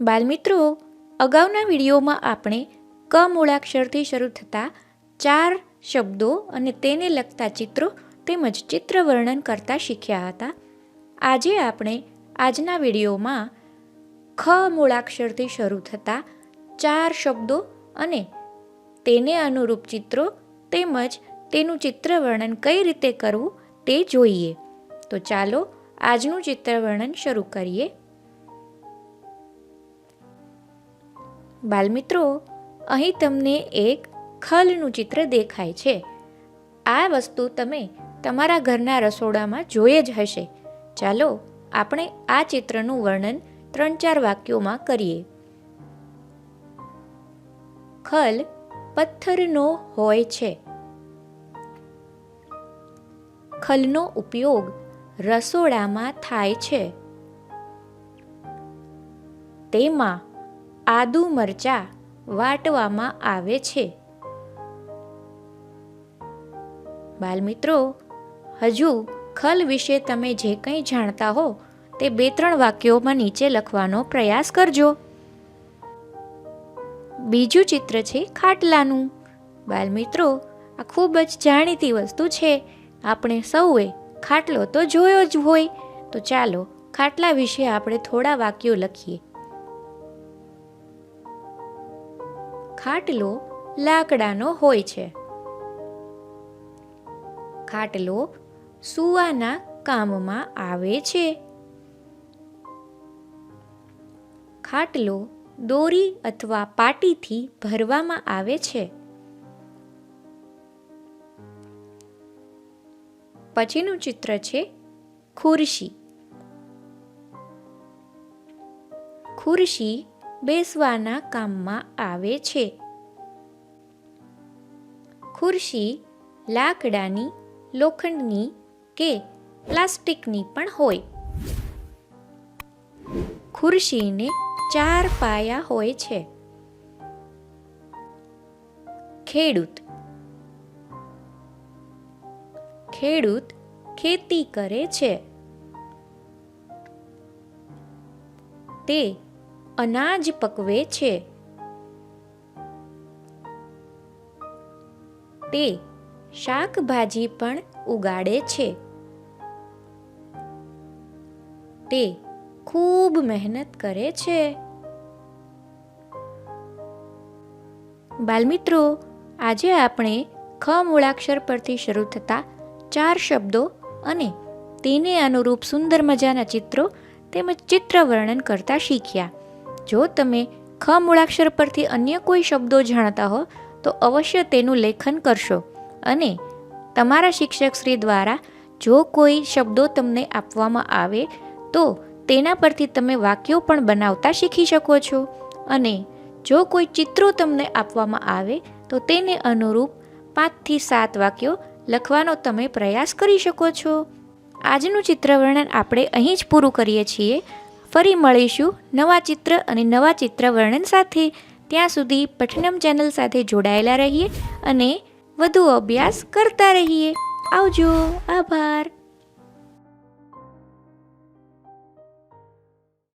બાલમિત્રો, અગાઉના વિડીયોમાં આપણે ક મૂળાક્ષરથી શરૂ થતા ચાર શબ્દો અને તેને લગતા ચિત્રો તેમજ ચિત્ર વર્ણન કરતા શીખ્યા હતા. આજે આપણે આજના વિડીયોમાં ખ મૂળાક્ષરથી શરૂ થતા ચાર શબ્દો અને તેને અનુરૂપ ચિત્રો તેમજ તેનું ચિત્ર વર્ણન કઈ રીતે કરવું તે જોઈએ. તો ચાલો આજનું ચિત્ર વર્ણન શરૂ કરીએ. બાલમિત્રો, અહીં તમને એક ખલનું ચિત્ર દેખાય છે. આ વસ્તુ તમે તમારા ઘરના રસોડામાં જોઈ જ હશે. ચાલો આપણે આ ચિત્રનું વર્ણન ત્રણ ચાર વાક્યોમાં કરીએ. ખલ પથ્થરનો હોય છે. ખલનો ઉપયોગ રસોડામાં થાય છે. તેમાં આદુ મરચા વાટવામાં આવે છે. બાલમિત્રો, હજુ ખલ વિશે તમે જે કંઈ જાણતા હો તે બે ત્રણ વાક્યોમાં નીચે લખવાનો પ્રયાસ કરજો. બીજું ચિત્ર છે ખાટલાનું. બાલમિત્રો, આ ખૂબ જ જાણીતી વસ્તુ છે. આપણે સૌએ ખાટલો તો જોયો જ હોય. તો ચાલો, ખાટલા વિશે આપણે થોડા વાક્યો લખીએ. ખાટલો લાકડાનો હોય છે. ખાટલો સૂવાના કામમાં આવે છે. ખાટલો દોરી અથવા પાટીથી ભરવામાં આવે છે. પછીનું ચિત્ર છે ખુરશી. ખુરશી બેસવાના કામમાં આવે છે. ખુરશી, લાકડાની, લોખંડની કે પ્લાસ્ટિકની પણ હોય. ખુરશીને ચાર પાયા હોય છે. ખેડૂત. ખેડૂત ખેતી કરે છે. તે અનાજ પકવે છે. તે શાકભાજી પણ ઉગાડે છે. તે ખૂબ મહેનત કરે છે. બાલમિત્રો, આજે આપણે ખ મૂળાક્ષર પરથી શરૂ થતા ચાર શબ્દો અને તેને અનુરૂપ સુંદર મજાના ચિત્રો તેમજ ચિત્ર વર્ણન કરતા શીખ્યા. જો તમે ખ મૂળાક્ષર પરથી અન્ય કોઈ શબ્દો જાણતા હો, તો અવશ્ય તેનું લેખન કરશો. અને તમારા શિક્ષક શ્રી દ્વારા જો કોઈ શબ્દો તમને આપવામાં આવે, તો તેના પરથી તમે વાક્યો પણ બનાવતા શીખી શકો છો. અને જો કોઈ ચિત્રો તમને આપવામાં આવે, તો તેને અનુરૂપ પાંચથી સાત વાક્યો લખવાનો તમે પ્રયાસ કરી શકો છો. આજનું ચિત્ર વર્ણન આપણે અહીં જ પૂરું કરીએ છીએ. ફરી મળીશું નવા ચિત્ર અને નવા ચિત્ર વર્ણન સાથે. ત્યાં સુધી પઠનમ ચેનલ સાથે જોડાયેલા રહીએ અને વધુ અભ્યાસ કરતા રહીએ. આવજો. આભાર.